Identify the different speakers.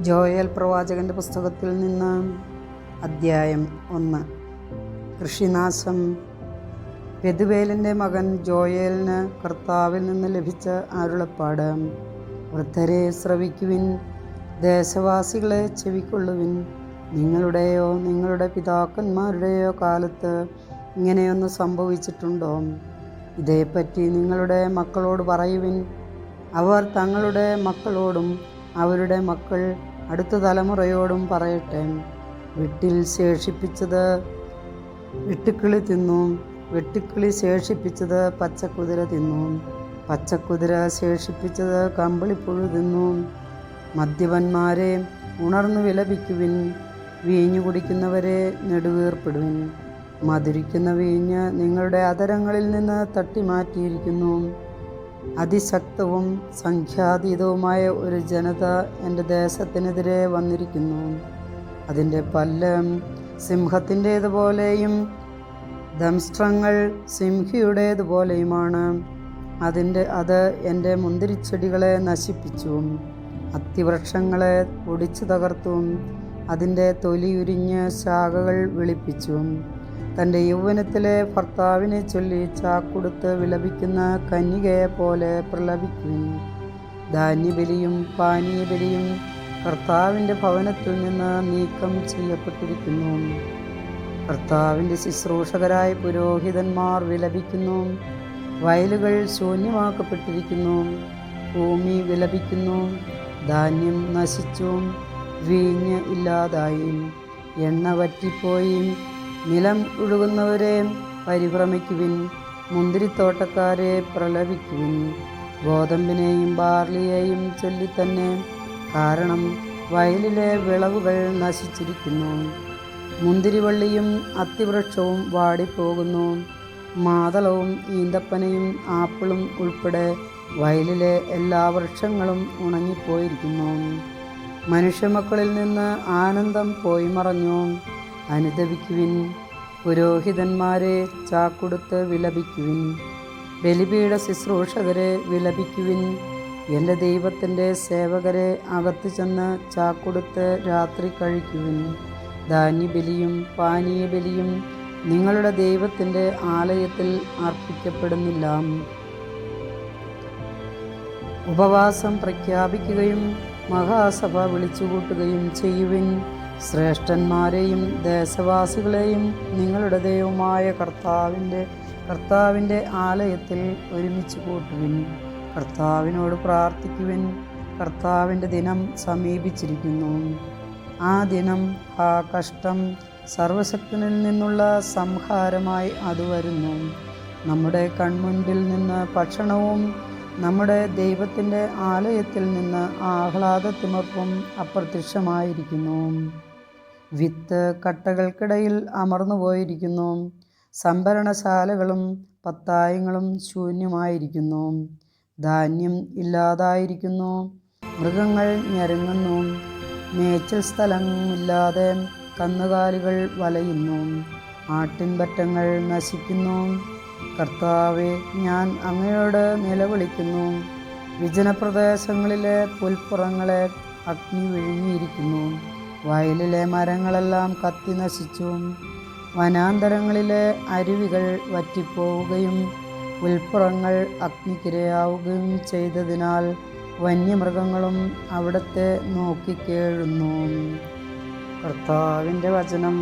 Speaker 1: Joel പ്രവാചകന്റെ പുസ്തകത്തിൽ നിന്ന് അദ്ധ്യായം ഒന്ന്. കൃഷിനാശം. പെതുവേലിന്റെ മകൻ ജോയേലിന് കർത്താവിൽ നിന്ന് ലഭിച്ച ആരുളപ്പാട് വൃദ്ധരെ ശ്രവിക്കുവിൻ ദേശവാസികളെ ചെവിക്കൊള്ളുവിൻ. നിങ്ങളുടെയോ നിങ്ങളുടെ പിതാക്കന്മാരുടെയോ കാലത്ത് ഇങ്ങനെയൊന്ന് സംഭവിച്ചിട്ടുണ്ടോ? ഇതേപ്പറ്റി നിങ്ങളുടെ മക്കളോട് പറയുവിൻ. അവർ തങ്ങളുടെ മക്കളോടും അവരുടെ മക്കൾ അടുത്ത തലമുറയോടും പറയട്ടെ. വിട്ടിൽ ശേഷിപ്പിച്ചത് വെട്ടുക്കിളി തിന്നു. വെട്ടുക്കിളി ശേഷിപ്പിച്ചത് പച്ചക്കുതിര തിന്നു. പച്ചക്കുതിര ശേഷിപ്പിച്ചത് കമ്പിളിപ്പുഴു തിന്നു. മദ്യപന്മാരെ ഉണർന്നു വിലപിക്കുവിൻ. വീഞ്ഞു കുടിക്കുന്നവരെ നെടുവേർപ്പെടുവിൻ. മധുരിക്കുന്ന വീഞ്ഞ് നിങ്ങളുടെ അതരങ്ങളിൽ നിന്ന് തട്ടിമാറ്റിയിരിക്കുന്നു. അതിശക്തവും സംഖ്യാതീതവുമായ ഒരു ജനത എന്റെ ദേശത്തിനെതിരെ വന്നിരിക്കുന്നു. അതിന്റെ പല്ല് സിംഹത്തിന്റേതുപോലെയും ദംഷ്ട്രങ്ങൾ സിംഹിയുടേതുപോലെയുമാണ്. അതിന്റെ അത് എന്റെ മുന്തിരിച്ചെടികളെ നശിപ്പിച്ചു അത്തിവൃക്ഷങ്ങളെ ഒടിച്ചു തകർത്തും അതിന്റെ തൊലിയുരിഞ്ഞ് ശാഖകൾ വിളിപ്പിച്ചു തന്റെ യൗവനത്തിലെ ഭർത്താവിനെ ചൊല്ലി ചാക്കൊടുത്ത് വിളപിക്കുന്ന കന്യകയെ പോലെ പ്രലപിക്കും ധാന്യബലിയും പാനീയബലിയും കർത്താവിന്റെ ഭവനത്തിൽ നിന്ന് നീക്കം ചെയ്യപ്പെട്ടിരിക്കുന്നു. കർത്താവിന്റെ ശുശ്രൂഷകരായ പുരോഹിതന്മാർ വിലപിക്കുന്നു. വയലുകൾ ശൂന്യമാക്കപ്പെട്ടിരിക്കുന്നു. ഭൂമി വിലപിക്കുന്നു. ധാന്യം നശിച്ചും. വീഞ്ഞ് ഇല്ലാതായും. എണ്ണ വറ്റിപ്പോയി. നിലം ഒഴുകുന്നവരെ പരിഭ്രമിക്കുവിൻ മുന്തിരിത്തോട്ടക്കാരെ പ്രലപിക്കുവിൻ. ഗോതമ്പിനെയും ബാർലിയെയും ചൊല്ലിത്തന്നെ കാരണം വയലിലെ വിളവുകൾ നശിച്ചിരിക്കുന്നു. മുന്തിരിവള്ളിയും അത്തിവൃക്ഷവും വാടിപ്പോകുന്നു. മാതളവും ഈന്തപ്പനയും ആപ്പിളും ഉൾപ്പെടെ വയലിലെ എല്ലാ വൃക്ഷങ്ങളും ഉണങ്ങിപ്പോയിരിക്കുന്നു. മനുഷ്യമക്കളിൽ നിന്ന് ആനന്ദം പോയി മറഞ്ഞു അനുദപിക്കുവിൻ. പുരോഹിതന്മാരെ ചാക്കൊടുത്ത് വിലപിക്കുവിൻ. ബലിപീഠ ശുശ്രൂഷകരെ വിലപിക്കുവിൻ. എന്റെ ദൈവത്തിന്റെ സേവകരെ അകത്തു ചെന്ന് ചാക്കൊടുത്ത് രാത്രി കഴിക്കുവിൻ. ധാന്യബലിയും പാനീയബലിയും നിങ്ങളുടെ ദൈവത്തിന്റെ ആലയത്തിൽ അർപ്പിക്കപ്പെടുന്നില്ല. ഉപവാസം പ്രഖ്യാപിക്കുകയും മഹാസഭ വിളിച്ചുകൂട്ടുകയും ചെയ്യുവിൻ. ശ്രേഷ്ഠന്മാരെയും ദേശവാസികളെയും നിങ്ങളുടെ ദൈവമായ കർത്താവിന്റെ കർത്താവിന്റെ ആലയത്തിൽ ഒരുമിച്ച് കൂട്ടുവിൻ. കർത്താവിനോട് പ്രാർത്ഥിക്കുവിൻ. കർത്താവിന്റെ ദിനം സമീപിച്ചിരിക്കുന്നു. ആ ദിനം ആ കഷ്ടം സർവശക്തനിൽ നിന്നുള്ള സംഹാരമായി അത് വരുന്നു. നമ്മുടെ കൺമുൻപിൽ നിന്ന് ഭക്ഷണവും നമ്മുടെ ദൈവത്തിന്റെ ആലയത്തിൽ നിന്ന് ആഹ്ലാദത്തിമർപ്പും അപ്രത്യക്ഷമായിരിക്കുന്നു. വിത്ത് കട്ടകൾക്കിടയിൽ അമർന്നു പോയിരിക്കുന്നു. സംഭരണശാലകളും പത്തായങ്ങളും ശൂന്യമായിരിക്കുന്നു. ധാന്യം ഇല്ലാതായിരിക്കുന്നു. മൃഗങ്ങൾ ഞരങ്ങുന്നു. മേച്ചിൽ സ്ഥലമില്ലാതെ കന്നുകാലികൾ വലയുന്നു. ആട്ടിൻപറ്റങ്ങൾ നശിക്കുന്നു. കർത്താവെ ഞാൻ അങ്ങയോട് നിലവിളിക്കുന്നു. വിജനപ്രദേശങ്ങളിലെ പുൽപ്പുറങ്ങളെ അഗ്നി വിഴുങ്ങിയിരിക്കുന്നു വയലിലെ മരങ്ങളെല്ലാം കത്തി നശിച്ചു വനാന്തരങ്ങളിലെ അരുവികൾ വറ്റിപ്പോവുകയും ഉൽപ്പുറങ്ങൾ അഗ്നിക്കിരയാവുകയും ചെയ്തതിനാൽ വന്യമൃഗങ്ങളും അവിടത്തെ നോക്കിക്കേഴുന്നു കർത്താവിന്റെ വചനം.